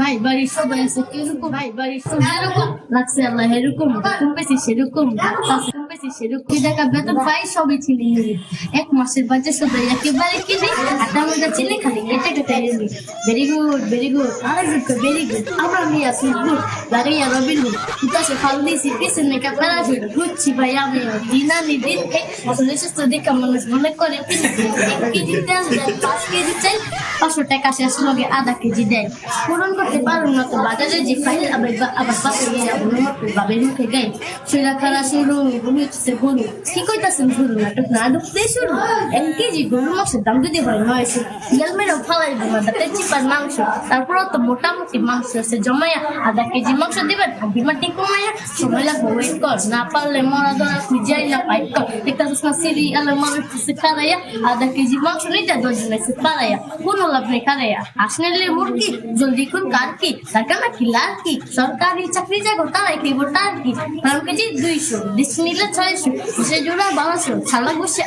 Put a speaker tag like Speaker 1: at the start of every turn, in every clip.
Speaker 1: ভাই, বাড়ির সবাই আছে কীরকম ভাই, বাড়ির সবাই এরকম লাগছে আল্লাহ, এরকম কম পেয়েছি সেরকম কম পেয়েছি সেরকম। কি টাকা বেতন পাই সবই চিনি এক মাসের বাজে শুধু একেবারে কিনি আটা মধ্যে চিনি খালি কেটে কেটে এলি ভেরি গুড ভেরি গুড আরে গুড ভেরি গুড আমরা নিয়ে আসি গুড লাগাইয়া রবিন গুড উতাসে ফাল দিয়েছি, পিছনে ক্যামেরা ছিল। ঘুরছি ভাই, আমি দিনা নি দিন আসলে মানুষ মনে করে কেজি তেল পাঁচ কেজি চাই পাঁচশো টাকা শেষ লগে আধা কেজি দেয়। পূরণ করতে পারুন না তো বাজারে যে ফাইল আবার আবার পাশে গিয়ে মতো বাবের মুখে গাই সেরা খারা শুরু হচ্ছে গরু কি কইতাছেন গরু নাটক না ঢুকতেই শুরু। এক কেজি গরু মাংসের দাম যদি হয় নয়শো। গেলমেরও ফালাই দেবো তাতে চিপার মাংস। তারপরও তো মোটামুটি মাংস আছে। জমায়া আধা কেজি মাংস দিবেন ডিমাটি কমায়া সময় লাগবে ওয়েট কর না পারলে মরা ধরা খুঁজাই না পাইপ কর দেখতেছিস না সিরি আলো মানুষ খারাইয়া আধা কেজি মাংস নিতে দশজন এসে পারাইয়া কোনো লাভ মুরগি জলদি কার কি টাকা না কি লাল কি সরকারি চাকরি কি কেজি দুইশো নিলে ছয়শো সে জোড়া বারোশো ছালা বসে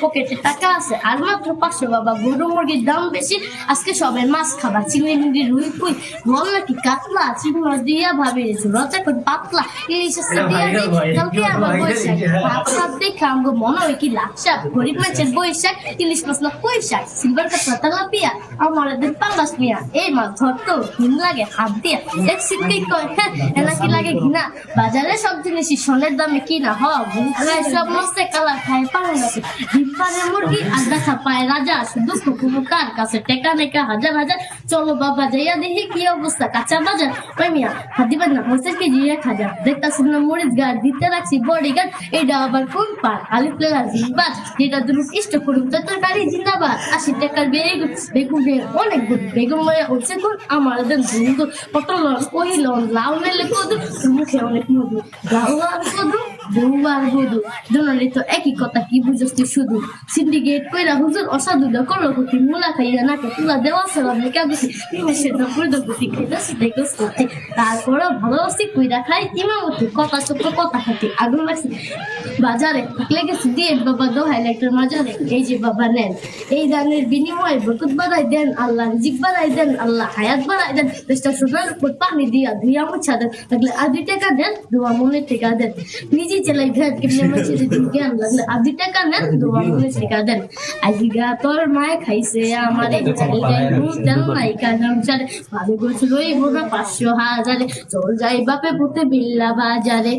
Speaker 1: পকেটে টাকা আছে আর মাত্র পাঁচশো বাবা গরু মুরগির দাম বেশি আজকে সবাই মাছ খাবার চিংড়ি মিংড়ি রুই পুই বল নাকি কাতলা চিংড়ি মাছ দিয়া ভাবে রচা করে পাতলা ইলিশ আছে দিয়া দিই কালকে আবার বৈশাখ ভাত সাত দেখে আমগো মনে হয় কি লাকসা গরিব মাছের বৈশাখ ইলিশ মাছ না কইশাক সিলভার কাতলা তেলাপিয়া আমার এদের পাঙ্গাস মিয়া। এই মাছ ধরতো ঘিন লাগে, হাত দিয়া। এক সিটকেই কয় হ্যাঁ এলা কি লাগে ঘিনা। বাজারে সব জিনিসই সোনের দামে কিনা হ ঘুম সব, মস্তে কালা খায় পারে গেছে ডিম মুরগি, আর দেখা পায় রাজা। শুধু কুকুর কার কাছে টেকা নেকা, হাজার হাজার। চলো বাবা, যাইয়া দেখি কি অবস্থা। কাঁচা বাজার? ওই মিয়া, হাত দিবেন না মরিচের কেজি এক হাজার। দেখতাছেন না মরিচ গাছ, দিতে রাখছি বডি গার্ড। এটা আবার কোন পার আলু প্লেলা জিন্দাবাদ। যেটা দুরুপ ইষ্ট করুন তরকারি জিন্দাবাদ। আশি টাকার বেগুন বেগুন অনেক গুণ। বেগুন মায়া হচ্ছে কোন আমাদের দুধ পটল কহিল লাউ মেলে কদু মুখে অনেক মধু। কদু বউ আর বধু তো একই কথা কি বুঝস তুই শুধু? সিন্ডিকেট কইরা হুজুর অসাধু দা করল গতি মুলা খাইয়া নাকে তুলা দেওয়া সালাম লেখা গেছি নিমেষের দপুর দপুতি খাইতেছি দেখোস করতে। তারপরে ভালোবাসি কইরা খাই ইমামতি, কথা চক্র, কথা খাতি, আগুন লাগছে। বাজারে থাকলে গেছি দিয়ে বাবা দোহাই লেটার মাজারে। এই যে বাবা নেন, এই দানের বিনিময়ে বরকত বাড়াই দেন আল্লাহ, রিজিক বাড়াই দেন আল্লাহ, হায়াত বাড়াই দেন। দেশটা সোনার উপর পানি দিয়া ধুইয়া মুছা দেন। লাগলে আদি টাকা দেন, দোয়া মনে টাকা দেন। নিজে তোর মায় খাইছে আমারে ভালো গোছ লই বোনা পাঁচশো হাজারে চল যাই বাপে পুতে বিল্লা বাজারে